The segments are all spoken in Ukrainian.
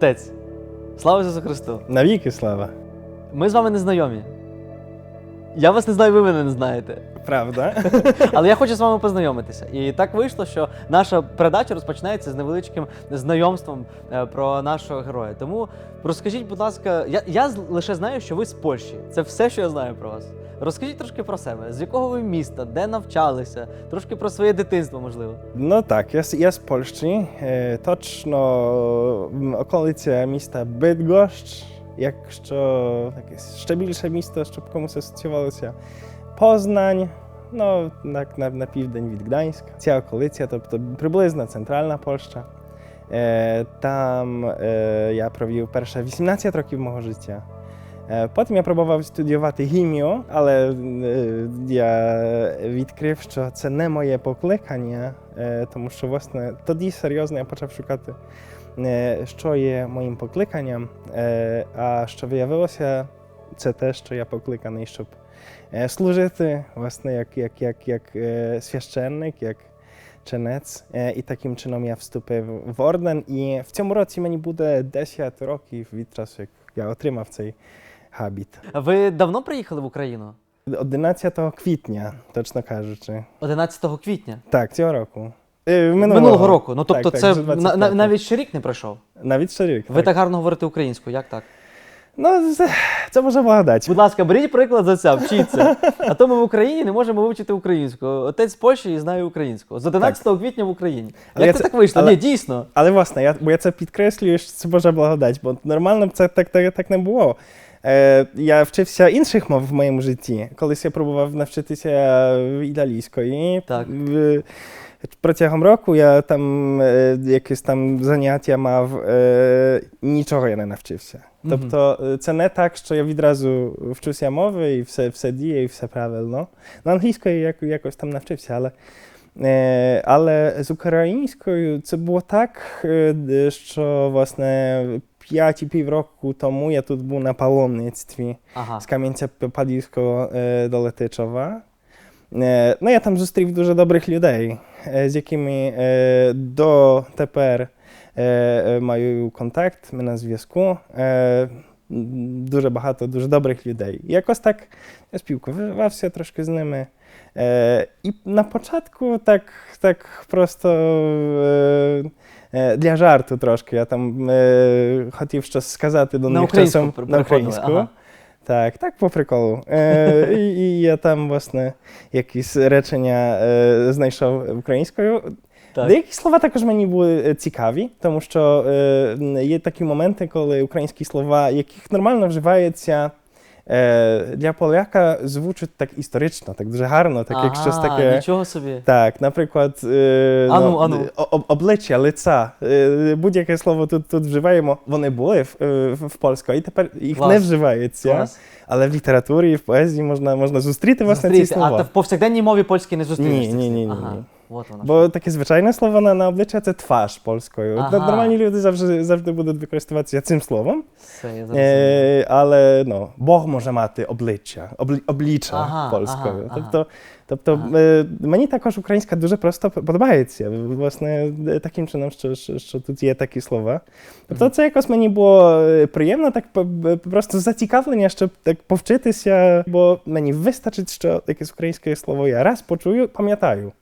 Отець, слава Ісусу Христу! Навіки слава. Ми з вами не знайомі. Я вас не знаю, ви мене не знаєте. Правда? Але я хочу з вами познайомитися. І так вийшло, що наша передача розпочинається з невеличким знайомством е, про нашого героя. Тому розкажіть, будь ласка, я, я лише знаю, що ви з Польщі. Це все, що я знаю про вас. Розкажіть трошки про себе, з якого ви міста, де навчалися, трошки про своє дитинство, можливо. Tak, ja, z- ja z Polski, e, toczno m, okolice miasta Bydgoszcz, якщо таке ще більше місто, щоб комусь асоціювалося, Познань, ну, так, на, на південь від Гданська. Ця околиця, тобто приблизно центральна Польща. Е, там е, я провів перше 18 років мого життя. Е, Потім я пробував студіювати хімію, але е, я відкрив, що це не моє покликання, е, тому що власне тоді серйозно я почав шукати, е, що є моїм покликанням. Е, А що виявилося, це те, що я покликаний, щоб е, служити, власне, як, як, як, як е, священник, як ченець. Е, І таким чином я вступив в орден. І в цьому році мені буде 10 років від часу, як я отримав цей габіт. Ви давно приїхали в Україну? 11 квітня, точно кажучи. 11 квітня. Так, цього року. Е, Минулого, року. Ну тобто, Так, так, це на, на, навіть ще рік не пройшов. Навіть ще рік. Ви так гарно говорите українською, як так? Ну, це, це може благодать. Будь ласка, беріть приклад за це, вчіться. А то ми в Україні не можемо вивчити українську. Отець з Польщі і знає українську. З 11 квітня в Україні. Але Як це- це так вийшло? але- Ні, дійсно. Але власне, я, бо я це підкреслюю, що це Божа благодать, бо нормально б це так, так, так не було. Е, я вчився інших мов в моєму житті. Колись я пробував навчитися італійської. Так. В- Протягом року я там е, якісь там заняття мав, е, нічого я не навчився. Мгм. Тобто е, це не так, що я відразу вчуся мови і все, все діє, і все правильно. На англійської я якось там навчився, але, е, але з українською це було так, е, де- що власне п'ять і пів року тому я тут був на паломництві Ага. з Кам'янця-Подільського е, до Летичова. Е, Ну, я там зустрів дуже добрих людей, е, з якими до тепер е, маю контакт, ми на зв'язку. Дуже багато дуже добрих людей. І якось так я спілкувався трошки з ними. Е, І на початку так, так просто е, для жарту трошки. Я там е, хотів щось сказати до них часом на українську. ага. Так, так по приколу. Е, і, і я там, власне, якісь речення е, знайшов українською. Так. Деякі слова також мені були е, цікаві, тому що е, є такі моменти, коли українські слова, яких нормально вживається е, для поляка, звучать так історично, так дуже гарно, так як щось таке. Нічого собі. Так, наприклад, е, Ану, ану. о- об- обличчя, лиця, е, будь-яке слово тут, тут вживаємо. Вони були в, е, в, в польську, і тепер їх Клас. не вживається. Клас. Але в літературі і в поезії можна, можна зустріти власне ці Зустріти. слова. А та в повсякденній мові польській не зустрінеш. Ні, цих ні, слів? ні, ні, Ага. ні. От воно. Бо таке звичайне слово на, на обличчя це тваж польською. Ага. Нормальні люди завжди, завжди будуть використовуватися цим словом. Все, я зрозумів. Е, але ну, Бог може мати обличчя, облі, обличчя Ага, польською. ага, ага. тобто, тобто Ага. е, мені також українська дуже просто подобається. Власне, е, таким чином, що, що, що тут є такі слова. Тобто, Мгм. це якось мені було е, приємно, так по- б- просто зацікавлення, щоб так повчитися, бо мені вистачить, що якесь українське слово я раз почую, пам'ятаю.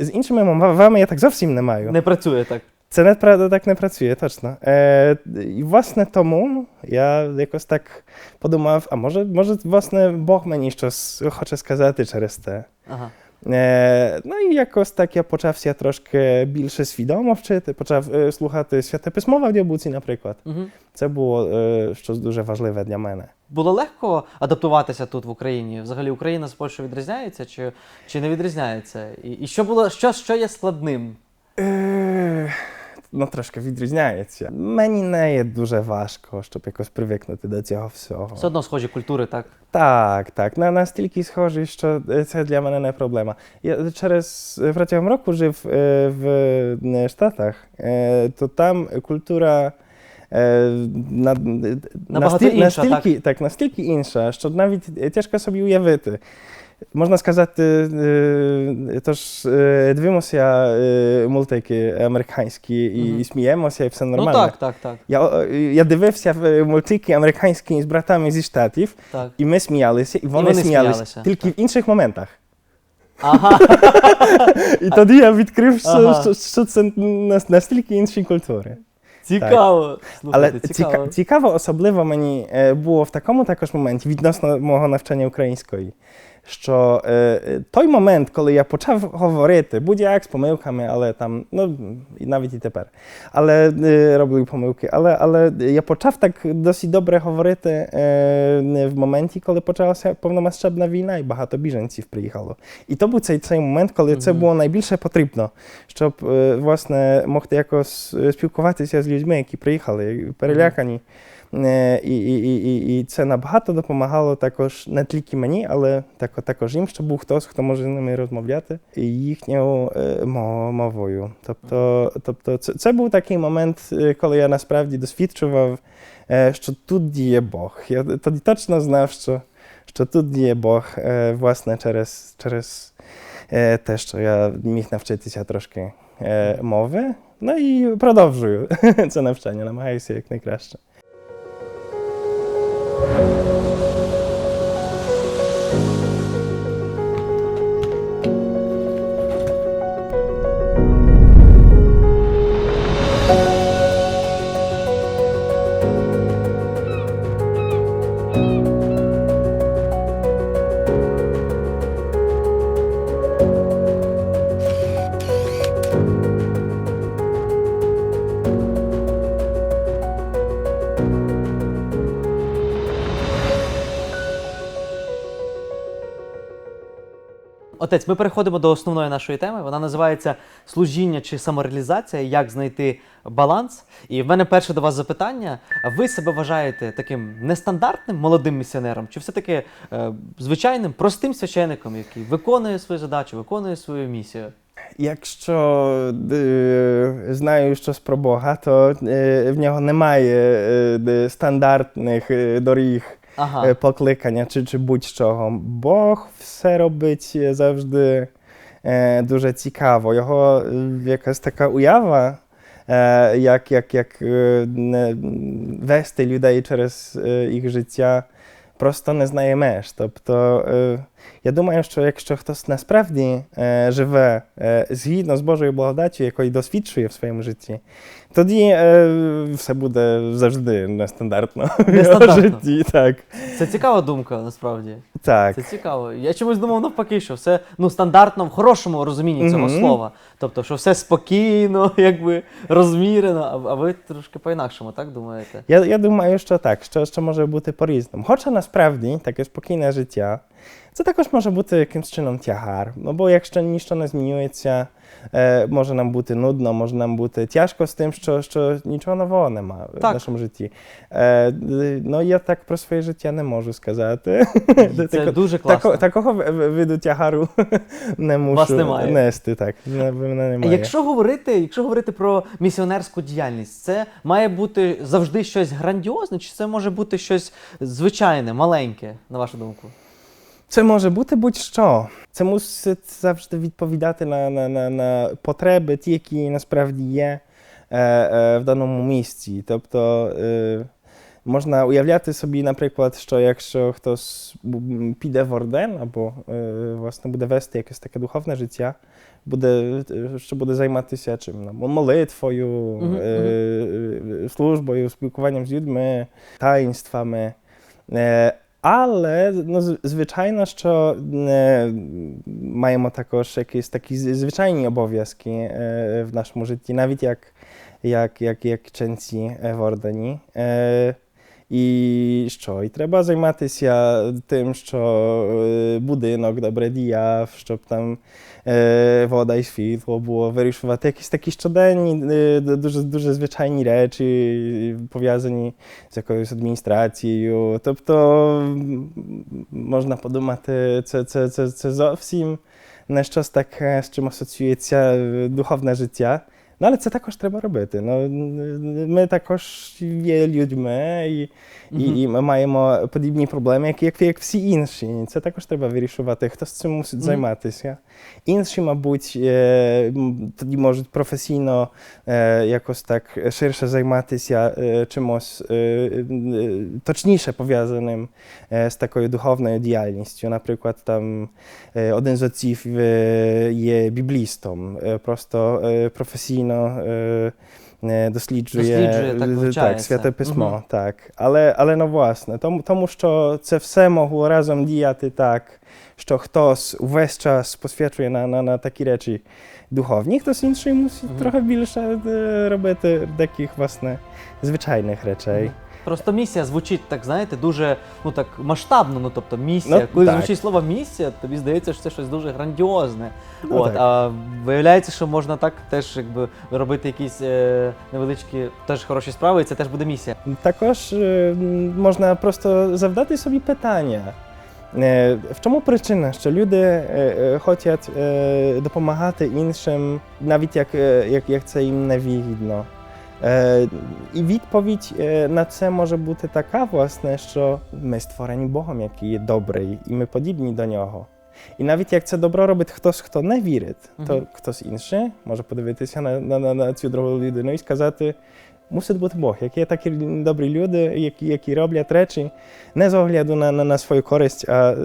З іншими мовами я так зовсім не маю. Не працює так. Це не правда так не працює, точно. Е, і власне тому я якось так подумав, а може, може, власне, Бог мені щось хоче сказати через те. Ага. Е, ну і якось так я почався трошки більше свідомо вчити, почав е, слухати святе письмо в аудіобуці, наприклад. Угу. Це було е, щось дуже важливе для мене. Було легко адаптуватися тут в Україні? Взагалі Україна з Польщею відрізняється чи, чи не відрізняється? І, і що було що, що є складним? Е, ну, трошки відрізняється. Мені не є дуже важко, щоб якось привикнути до цього всього. Все одно схожі культури, так? Так, так. На настільки схожі, що е, це для мене не проблема. Я через протягом року жив е, в е, Штатах, е, то там культура. Е, на- Набагато насті- інша, настільки, так? настільки інша, що навіть тяжко собі уявити. Можна сказати, е, тож е, дивимося е, мультики американські і, Мгм. і сміємося, і все нормально. Ну так, так, так. Я, е, я дивився в мультики американські з братами зі штатів, так. і ми сміялися, і вони, вони сміялися, сміялися, тільки в інших моментах. Ага. І тоді я відкрив, що, Ага. що, що це нас- настільки інші культури. Цікаво. Але Слухайте, цікаво. цікаво. цікаво особливо мені е, було в такому також моменті відносно мого навчання української. Що е, е, той момент, коли я почав говорити, будь-як з помилками, але там, ну і навіть і тепер, але е, роблю помилки. Але, але я почав так досить добре говорити е, в моменті, коли почалася повномасштабна війна, і багато біженців приїхало. І то був цей, цей момент, коли це було найбільше потрібно, щоб е, власне могти якось е, спілкуватися з людьми, які приїхали, перелякані. Е, І, і, і, і, і це набагато допомагало також не тільки мені, але також їм, щоб був хтось, хто може з ними розмовляти і їхньою е, мовою. Тобто, тобто це, це був такий момент, е, коли я насправді досвідчував, е, що тут діє Бог. Я тоді точно знав, що, що тут діє Бог, е, власне, через, через е, те, що я міг навчитися трошки е, мови. Ну і продовжую це навчання, намагаюся як Отець, ми переходимо до основної нашої теми. Вона називається служіння чи самореалізація, як знайти баланс. І в мене перше до вас запитання: ви себе вважаєте таким нестандартним молодим місіонером, чи все-таки е, звичайним простим священником, який виконує свою задачу, виконує свою місію? Якщо е, знаю щось про Бога, то е, в нього немає е, стандартних е, доріг Ага. е, покликання чи, чи будь-чого. Бог все робить завжди е, дуже цікаво. Його е, якась така уява, е, як, як, як е, вести людей через е, їх життя, просто не знає меж. Тобто, е, я думаю, що якщо хтось насправді е, живе е, згідно з Божою благодаттю, якої досвідчує в своєму житті, тоді е, все буде завжди нестандартно в житті. Так. Це цікава думка, насправді. так. Це цікаво. Я чомусь думав навпаки, що все ну стандартно в хорошому розумінні цього Мгм. слова. Тобто, що все спокійно, якби розмірено. А, а ви трошки по-інакшому, так думаєте? Я, я думаю, що так, що, що може бути по-різному. Хоча насправді таке спокійне життя, це також може бути якимсь чином тягар. Ну бо якщо ніщо не змінюється, е, може нам бути нудно, може нам бути тяжко з тим, що, що нічого нового нема в нашому житті. Е, ну я так про своє життя не можу сказати. Це Тако- дуже класно. Тако, такого виду тягару не мушу немає. нести. Так, мене немає. Якщо говорити, якщо говорити про місіонерську діяльність, це має бути завжди щось грандіозне, чи це може бути щось звичайне, маленьке, на вашу думку? Це може бути будь-що. Це мусить завжди відповідати на, на, на, на потреби, ті, які насправді є е, е, в даному місці. Тобто е, можна уявляти собі, наприклад, що якщо хтось піде в орден або е, власне буде вести якесь таке духовне життя, буде, е, що буде займатися чим ну, молитвою, е, е, службою, спілкуванням з людьми, таїнствами. Е, але ну, з- звичайно, що е, маємо також якісь такі з- звичайні обов'язки е, в нашому житті, навіть як, як, як, як ченці е, в ордені. Е, і що? І треба займатися тим, що е, будинок добре діяв, щоб там е, вода і світло було, вирішувати якісь такі щоденні, е, дуже, дуже звичайні речі, пов'язані з якоюсь адміністрацією. Тобто м, можна подумати, це, це, це, це зовсім не щось таке, з чим асоціюється е, духовне життя. Ну, але це також треба робити. Ну, ми також є людьми і, і, і ми маємо подібні проблеми, як, як, як всі інші. І це також треба вирішувати. Хтось цим мусить Мгм. займатися. Інші, мабуть, е, м, тоді можуть професійно е, якось так ширше займатися е, чимось е, е, точніше пов'язаним е, з такою духовною діяльністю. Наприклад, там е, один з отців е, є біблістом, е, просто е, професійно е, е, досліджує, Досліджує, так, е, вивчає так, це. святе письмо. Мгм. Так. Але, але ну, власне, тому, тому що це все могло разом діяти так, що хтось увесь час посвячує на, на, на такі речі духовні, хтось інший мусить Мгм. трохи більше е, робити таких, власне, звичайних речей. Мгм. Просто місія звучить так, знаєте, дуже ну так масштабно. Ну тобто місія. Ну, Коли так. звучить слово місія, тобі здається, що це щось дуже грандіозне. Ну, От, так. а виявляється, що можна так теж якби робити якісь е, невеличкі, теж хороші справи, і це теж буде місія. Також е, можна просто завдати собі питання. Е, В чому причина, що люди е, е, хочуть е, допомагати іншим, навіть як, е, як, як це їм невигідно? Е, І відповідь е, на це може бути така, власне, що ми створені Богом, який є добрий, і ми подібні до нього. І навіть як це добро робить хтось, хто не вірить, то Мгм. хтось інший може подивитися на, на, на, на цю другу людину і сказати: мусить бути Бог, які є такі добрі люди, які, які роблять речі не з огляду на, на, на свою користь, а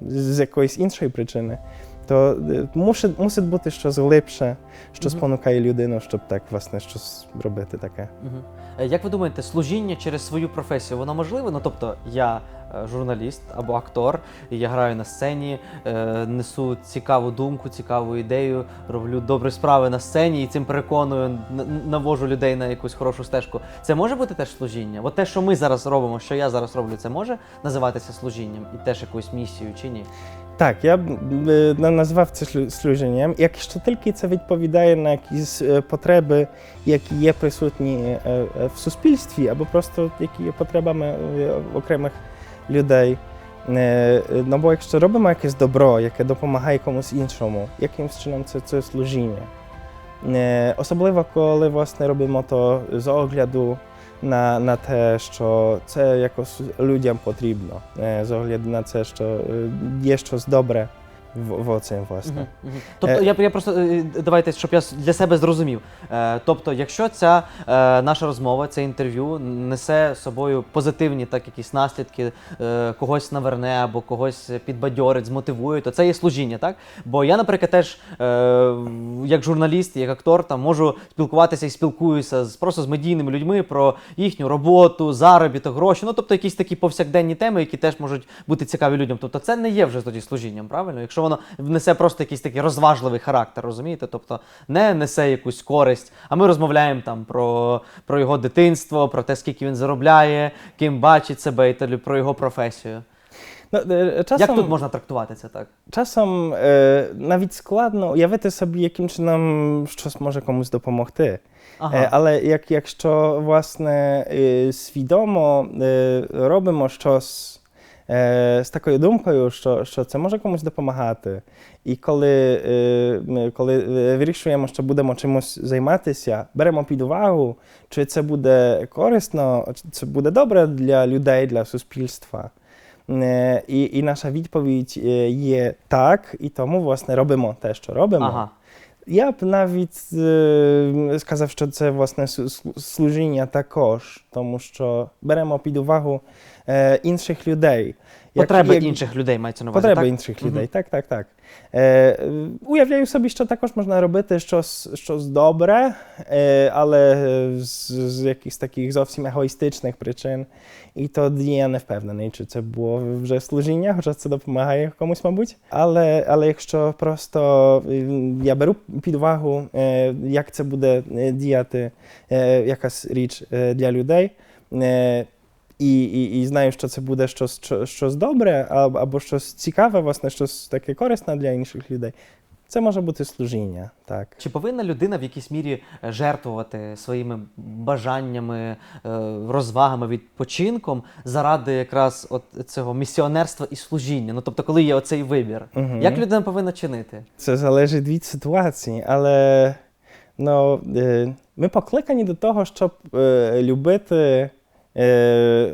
з якоїсь іншої причини. То е, мусить, мусить бути щось глибше, що спонукає людину, щоб так власне щось робити таке. Е, Як ви думаєте, служіння через свою професію воно можливе? Ну тобто я е, журналіст або актор, я граю на сцені, несу цікаву думку, цікаву ідею, роблю добрі справи на сцені і цим переконую, навожу людей на якусь хорошу стежку. Це може бути теж служіння? От те, що ми зараз робимо, що я зараз роблю, це може називатися служінням і теж якоюсь місією чи ні? Так, я б е, назвав це служенням. Якщо тільки це відповідає на якісь потреби, які є присутні в суспільстві, або просто які є потребами окремих людей. Ну бо якщо робимо якесь добро, яке допомагає комусь іншому, якимсь чином це, це служіння. Особливо, коли власне робимо то з огляду на, на те, що це якось людям потрібно, е, з огляду на це, що е, є щось добре в, в цим, власне. Мгм, мгм. Тобто Е, я, я просто е, давайте, щоб я для себе зрозумів. Е, тобто, якщо ця наша розмова, це інтерв'ю несе з собою позитивні так якісь наслідки, когось наверне або когось підбадьорить, змотивує, то це є служіння, так? Бо я, наприклад, теж як журналіст, як актор, там можу спілкуватися і спілкуюся з просто з медійними людьми про їхню роботу, заробіток, гроші. Ну тобто якісь такі повсякденні теми, які теж можуть бути цікаві людям. Тобто, це не є вже тоді служінням, правильно? Якщо воно несе просто якийсь такий розважливий характер, розумієте? Тобто не несе якусь користь, а ми розмовляємо там про, про його дитинство, про те, скільки він заробляє, ким бачить себе і та- про його професію. Ну, е, часом, Як тут можна трактувати це так? часом е, навіть складно уявити собі, яким чином щось може комусь допомогти. Е, Але як, якщо власне е, свідомо робимо щось е, з такою думкою, що, що це може комусь допомагати, і коли, е, ми- коли е, вирішуємо, що будемо чимось займатися, беремо під увагу, чи це буде корисно, чи це буде добре для людей, для суспільства. Е, І, і наша відповідь е, є так, і тому власне робимо те, що робимо. Ага. Я б навіть е, сказав, що це власне су- су- служіння також, тому що беремо під увагу е, інших людей. Як- Потреби як- інших людей мається на увазі. Потреби так? інших Мгм. людей, так, так, так. Е, е, уявляю собі, що також можна робити щось, щось добре, е, але з, з якихось таких зовсім егоїстичних причин. І тоді я не впевнений, чи це було вже служіння, хоча це допомагає комусь, мабуть. Але, але якщо просто е, я беру під увагу, е, як це буде е, діяти е, якась річ е, для людей. І, і, і знаю, що це буде щось, що- щось добре, або щось цікаве, власне, щось таке корисне для інших людей. Це може бути служіння, так. Чи повинна людина в якійсь мірі е, жертвувати своїми бажаннями, е, розвагами, відпочинком заради якраз от цього місіонерства і служіння? Ну тобто, коли є оцей вибір, Мгм. як людина повинна чинити? Це залежить від ситуації, але Ну, е, ми покликані до того, щоб любити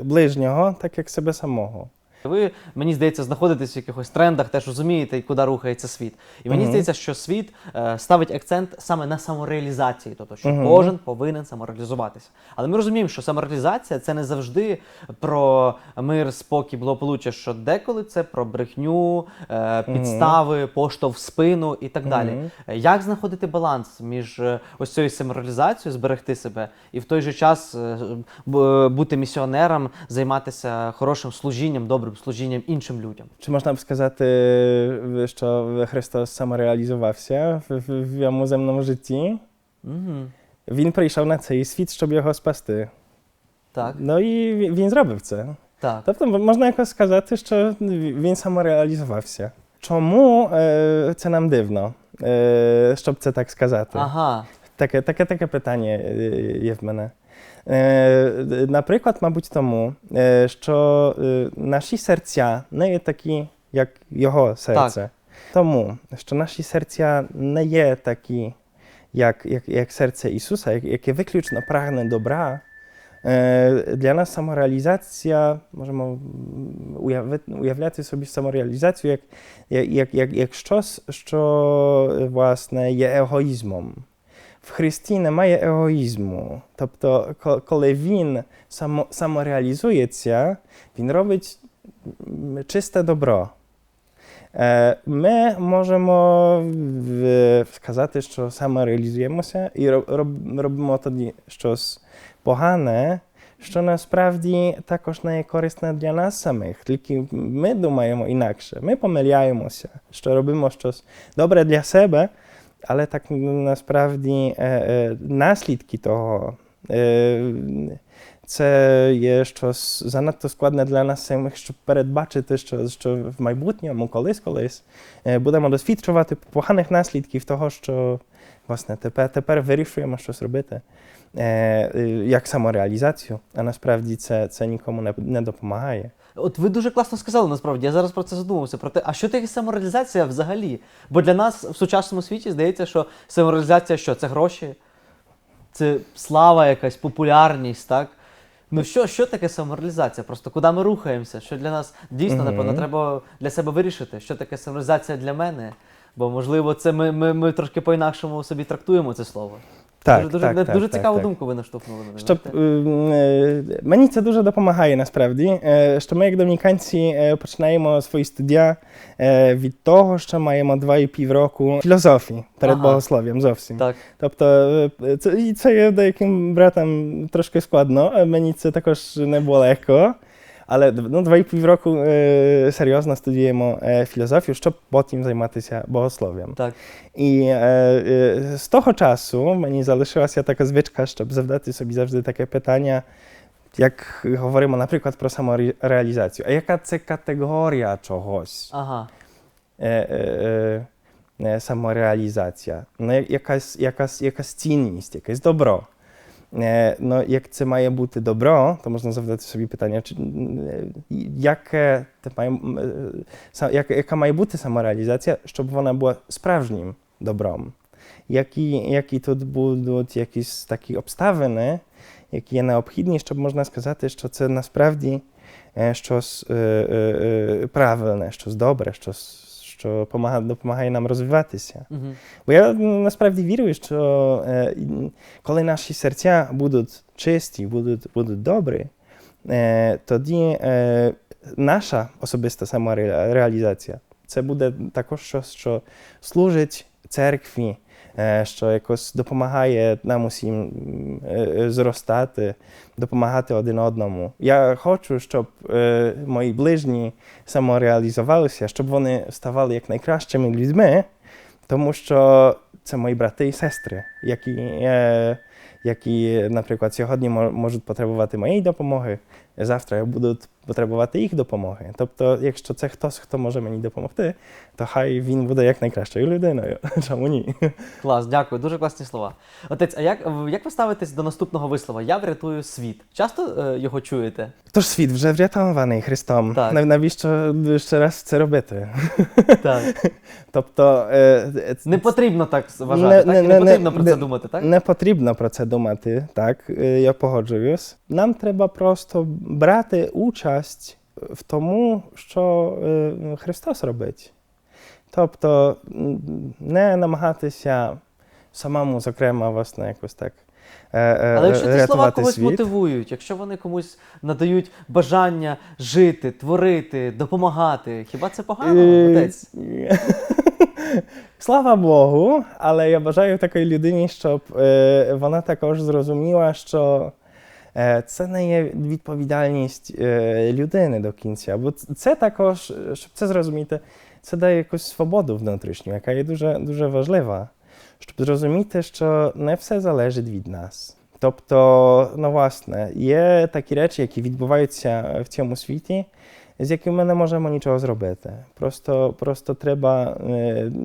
ближнього, так як себе самого. Ви, мені здається, знаходитесь в якихось трендах, теж розумієте, куди рухається світ. І мені здається, що світ е, ставить акцент саме на самореалізації, тобто, що кожен повинен самореалізуватися. Але ми розуміємо, що самореалізація це не завжди про мир, спокій, благополуччя, що деколи це про брехню, е, підстави, поштовх в спину і так далі. Е, Як знаходити баланс між е, ось цією самореалізацією, зберегти себе, і в той же час е, б- бути місіонером, займатися хорошим служінням, добрим служінням іншим людям? Чи можна б сказати, е, що Христос самореалізувався в, в, в йому земному житті? Угу. Він прийшов на цей світ, щоб його спасти. Так, Ну і він- він зробив це. так. Тобто можна якось сказати, що він самореалізувався. Чому е, це нам дивно, е, щоб це так сказати? Ага. Таке, таке, таке питання е, є в мене. Е, наприклад, мабуть, тому, е, що е, наші серця не є такі, як його серце. Тому, що наші серця не є такі, як, як, як серце Ісуса, як- яке виключно прагне добра. Е, Для нас самореалізація, можемо м, уяви- уявляти собі самореалізацію як, як, як, як, як щось, що В Христі немає егоїзму. Тобто, ко- коли він само, самореалізується, він робить м, чисте добро. Е, Ми можемо в- сказати, що самореалізуємося і роб- роб- робимо тоді щось погане, що насправді також не є корисне для нас самих. Тільки ми думаємо інакше. Ми помиляємося, що робимо щось добре для себе, але так насправді наслідки того. Це є щось занадто складне для нас самих, щоб передбачити, що, що в майбутньому, колись колись, будемо досвідчувати поганих наслідків того, що власне тепер, тепер вирішуємо щось робити як самореалізацію, а насправді це, це нікому не, не допомагає. От ви дуже класно сказали насправді. Я зараз про це задумався. Про те, а що таке самореалізація взагалі? Бо для нас в сучасному світі здається, що самореалізація що? Це гроші, це слава, якась популярність, так? Ну що, що таке самореалізація? Просто куди ми рухаємося? Що для нас дійсно, Мгм. напевно, треба для себе вирішити, що таке самореалізація для мене. Бо, можливо, це ми, ми, ми трошки по-інакшому собі трактуємо це слово. Так, дуже дуже, так, дуже так, цікаву так. думку ви наштовхнули мене. Щоб е, мені це дуже допомагає насправді. е, Що ми, як домініканці, е, починаємо свої студія е, від того, що маємо два і пів року філософії перед Ага. богослов'ям зовсім. Так. Тобто е, це, і це є деяким братам трошки складно, а мені це також не було легко. Але ну, два і пів року е, серйозно студіємо е, філософію, щоб потім займатися богослов'ям. Так. І е, е, з того часу мені залишилася така звичка, щоб завдати собі завжди таке питання, як говоримо, наприклад, про самореалізацію. А яка це категорія чогось? Ага. Е, е, е, самореалізація? Ну, якась, якась, якась цінність, якесь добро. Е, ну, як це має бути добро, то можна завдати собі питання, чи, е, яке це має, м, е, са- як, яка має бути самореалізація, щоб вона була справжнім добром. Які, які тут будуть якісь такі обставини, які є необхідні, щоб можна сказати, що це насправді е, що помага, допомагає нам розвиватися. Угу. Бо я насправді вірю, що е, коли наші серця будуть чисті, будуть, будуть добрі, е, тоді е, наша особиста самореалізація це буде також щось, що служить церкві, що якось допомагає нам усім е, е, зростати, допомагати один одному. Я хочу, щоб е, мої ближні самореалізувалися, щоб вони ставали як найкращими людьми, тому що це мої брати і сестри, які, е, які наприклад, сьогодні можуть потребувати моєї допомоги, завтра будуть потребувати їх допомоги. Тобто, якщо це хтось, хто може мені допомогти, то хай він буде як найкращою людиною. Чому ні? Клас, дякую, дуже класні слова. Отець, а як, як ви ставитесь до наступного вислова? Я врятую світ. Часто е, його чуєте? Тож світ вже врятований Христом. Так. Нав- Навіщо ще раз це робити? Так. Тобто е, е, Не потрібно так вважати, Не- так? не- не, не- потрібно не- про це не- думати, так? Не потрібно про це думати, так, е, я погоджуюсь. Нам треба просто брати участь в тому, що е, Христос робить. Тобто не намагатися самому, зокрема, власне, якось так. е, е, Але якщо ці слова когось світ. мотивують, якщо вони комусь надають бажання жити, творити, допомагати, хіба це погано, отець? Слава Богу, але я бажаю такій людині, щоб вона також зрозуміла, що це не є відповідальність е, людини до кінця. Бо це також, е, щоб це зрозуміти, це дає якусь свободу внутрішню, яка є дуже, дуже важлива, щоб зрозуміти, що не все залежить від нас. Тобто, ну власне, є такі речі, які відбуваються в цьому світі, з якими ми не можемо нічого зробити. Просто, просто треба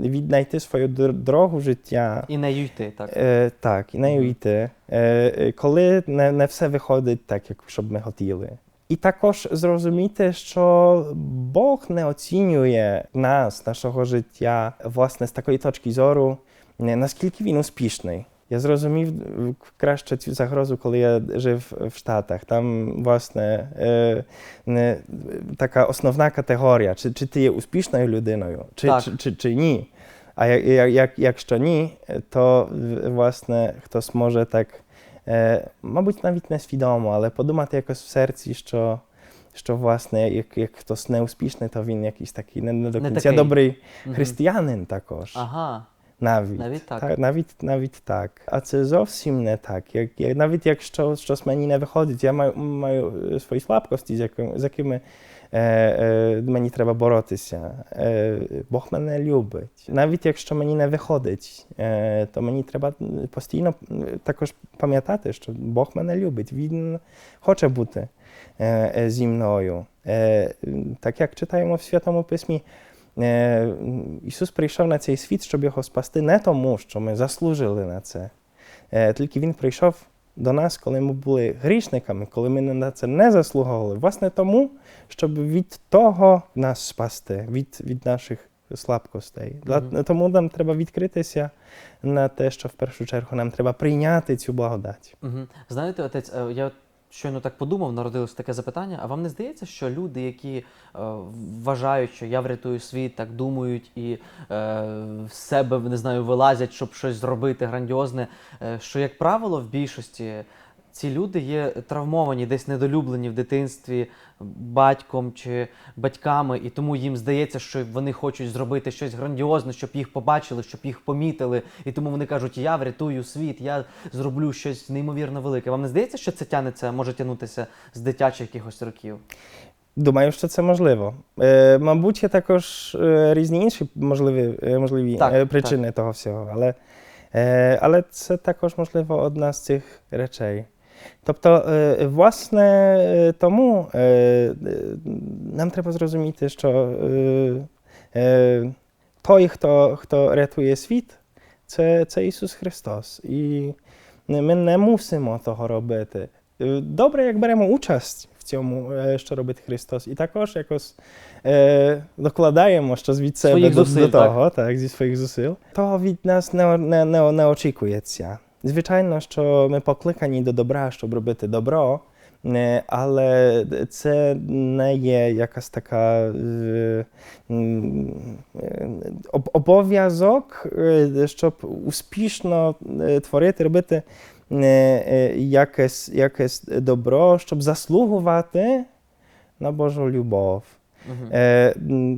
віднайти свою дор- дорогу життя. І не йти, так. Е, так, і нею йти, е, коли не, не все виходить так, як щоб ми хотіли. І також зрозуміти, що Бог не оцінює нас, нашого життя, власне, з такої точки зору, наскільки він успішний. Я зрозумів е, краще цю загрозу, коли я жив в Штатах. Там, власне, е, не, така основна категорія, чи, чи ти є успішною людиною, чи, Так. чи, чи, чи ні. А як, як, як, якщо ні, то в- власне хтось може так, е, мабуть, навіть не свідомо, але подумати якось в серці, що, що власне, як, як хтось неуспішний, то він якийсь такий не, не до Не кінця такий. добрий Мгм. християнин також. Ага, Навіть. навіть так. Та- навіть, навіть так. А це зовсім не так. Як, як, навіть якщо щось мені не виходить, я маю, маю е, свої слабкості, з якими, з якими е, е, мені треба боротися. Е, Бог мене любить. Навіть якщо мені не виходить, е, то мені треба постійно е, також пам'ятати, що Бог мене любить. Він хоче бути е, е, зі мною. Е, так як читаємо в Святому Письмі, Е, Ісус прийшов на цей світ, щоб його спасти не тому, що ми заслужили на це. Е, Тільки Він прийшов до нас, коли ми були грішниками, коли ми на це не заслуговували. Власне тому, щоб від того нас спасти, від, від наших слабкостей. Для- Мгм. Тому нам треба відкритися на те, що в першу чергу нам треба прийняти цю благодать. Угу. Знаєте, отець, е, я щойно так подумав, народилось таке запитання. А вам не здається, що люди, які е, вважають, що я врятую світ, так думають і е, в себе не знаю, вилазять, щоб щось зробити грандіозне, е, що, як правило, в більшості ці люди є травмовані, десь недолюблені в дитинстві батьком чи батьками, і тому їм здається, що вони хочуть зробити щось грандіозне, щоб їх побачили, щоб їх помітили. І тому вони кажуть: я врятую світ, я зроблю щось неймовірно велике. Вам не здається, що це тянеться, може тягнутися з дитячих якихось років? Думаю, що це можливо. Е, мабуть, є також е, різні інші можливі, е, можливі Так, е, причини того всього, але, але це також, можливо, одна з цих речей. Тобто, е, власне, е, тому е, нам треба зрозуміти, що той, хто, хто рятує світ, це, це Ісус Христос. І ми не мусимо того робити. Добре, як беремо участь в цьому, що робить Христос, і також якось е, докладаємо щось від себе Своїх до, зусиль, до того, так. зі своїх зусиль, то від нас не, не, не, не очікується. Звичайно, що ми покликані до добра, щоб робити добро, е, але це не є якась така е, обов'язок, е, щоб успішно творити, робити якесь, якесь добро, щоб заслугувати на Божу любов. Угу. Е,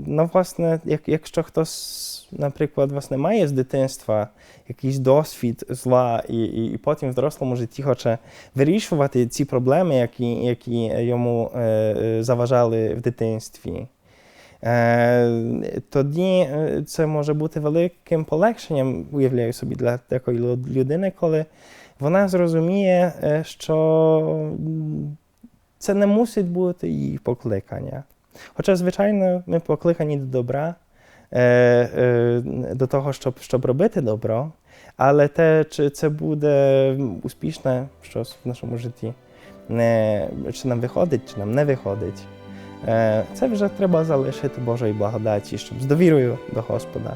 ну, власне, як, якщо хтось, наприклад, власне, має з дитинства якийсь досвід зла, і, і, і потім в дорослому житті хоче вирішувати ці проблеми, які, які йому е, е, заважали в дитинстві. Е, тоді е, це може бути великим полегшенням, уявляю собі, для такої людини, коли вона зрозуміє, що це не мусить бути їх покликання. Хоча, звичайно, ми покликані до добра, е, е, до того, щоб, щоб робити добро, але те, чи це буде успішне щось в нашому житті, не, чи нам виходить, чи нам не виходить, е, це вже треба залишити Божої благодаті, щоб з довірою до Господа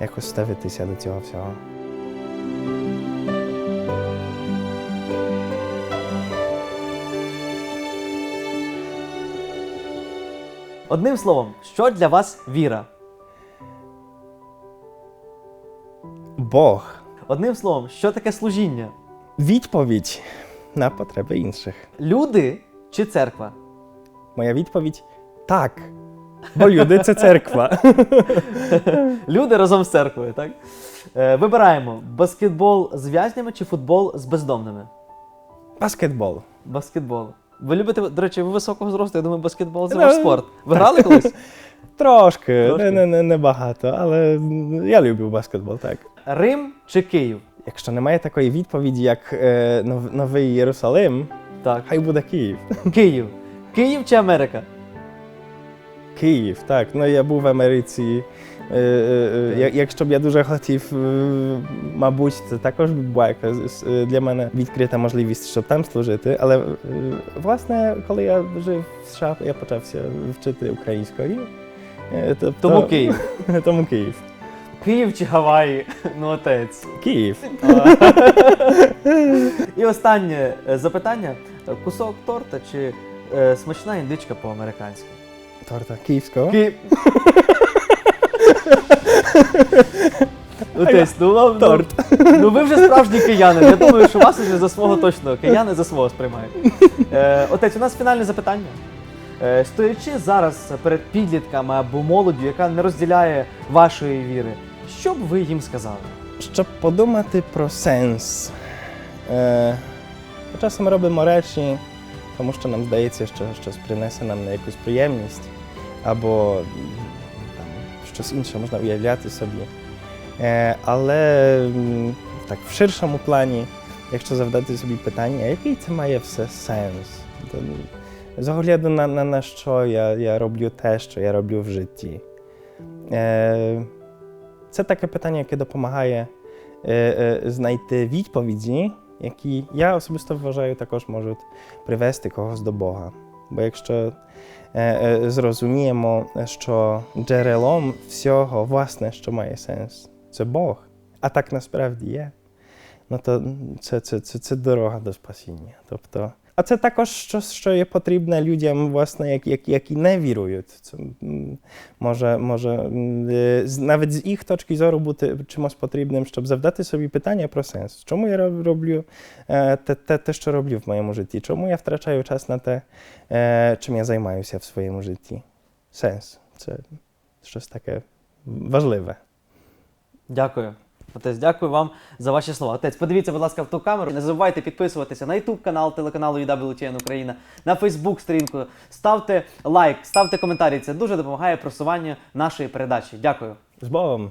якось ставитися до цього всього. Одним словом, що для вас віра? Бог Одним словом, що таке служіння? відповідь на потреби інших. Люди чи церква? Моя відповідь так. Бо люди це церква. Люди разом з церквою, так? Е, вибираємо баскетбол з в'язнями чи футбол з бездомними? Баскетбол. Баскетбол. Ви любите, до речі, ви високого зросту, я думаю, баскетбол це Да. ваш спорт. Ви грали колись? Трошки, Трошки? Не, не, не, не багато, але я люблю баскетбол, так. Рим чи Київ? Якщо немає такої відповіді, як е, Нов- Новий Єрусалим, Так. хай буде Київ. Київ. Київ чи Америка? Київ, так. Ну я був в Америці. Якщо б я дуже хотів, мабуть, це також була якась для мене відкрита можливість, щоб там служити. Але власне, коли я жив в США, я почався вчити українською. Тобто- Тому Київ. Тому Київ. Київ чи Гаваї? Ну, отець. Київ. І останнє запитання: кусок торта чи смачна індичка по-американськи? Торта київського. Ки... Отець, ну вам Торт. Ну, ну ви вже справжній киянин. Я думаю, що вас вже за свого точно кияни за свого сприймають. Е, отець, у нас фінальне запитання. Е, стоячи зараз перед підлітками або молоддю, яка не розділяє вашої віри, що б ви їм сказали? Щоб подумати про сенс. Е, ми часом робимо речі, тому що нам здається, що щось принесе нам на якусь приємність, або м, там, щось інше можна уявляти собі. Е, але м, так, в ширшому плані, якщо завдати собі питання, який це має все сенс? То, м, з огляду на, на, на що я, я роблю те, що я роблю в житті. Е, це таке питання, яке допомагає е, е, знайти відповіді, які я особисто вважаю також можуть привести когось до Бога. Бо якщо е, е, зрозуміємо, що джерелом всього, власне, що має сенс, це Бог, а так насправді є, ну то це, це, це, це дорога до спасіння. Тобто, а це також щось, що є потрібне людям, власне, які, які, які не вірують. Це може, може е, навіть з їх точки зору бути чимось потрібним, щоб завдати собі питання про сенс. Чому я роблю е, те, те, те, що роблю в моєму житті? Чому я втрачаю час на те, е, чим я займаюся в своєму житті? Сенс це щось таке важливе. Дякую. Отець, дякую вам за ваші слова. Отець, подивіться, будь ласка, в ту камеру. Не забувайте підписуватися на YouTube канал телеканалу UWTN Україна, на Facebook сторінку. Ставте лайк, ставте коментарі. Це дуже допомагає просуванню нашої передачі. Дякую. З Богом!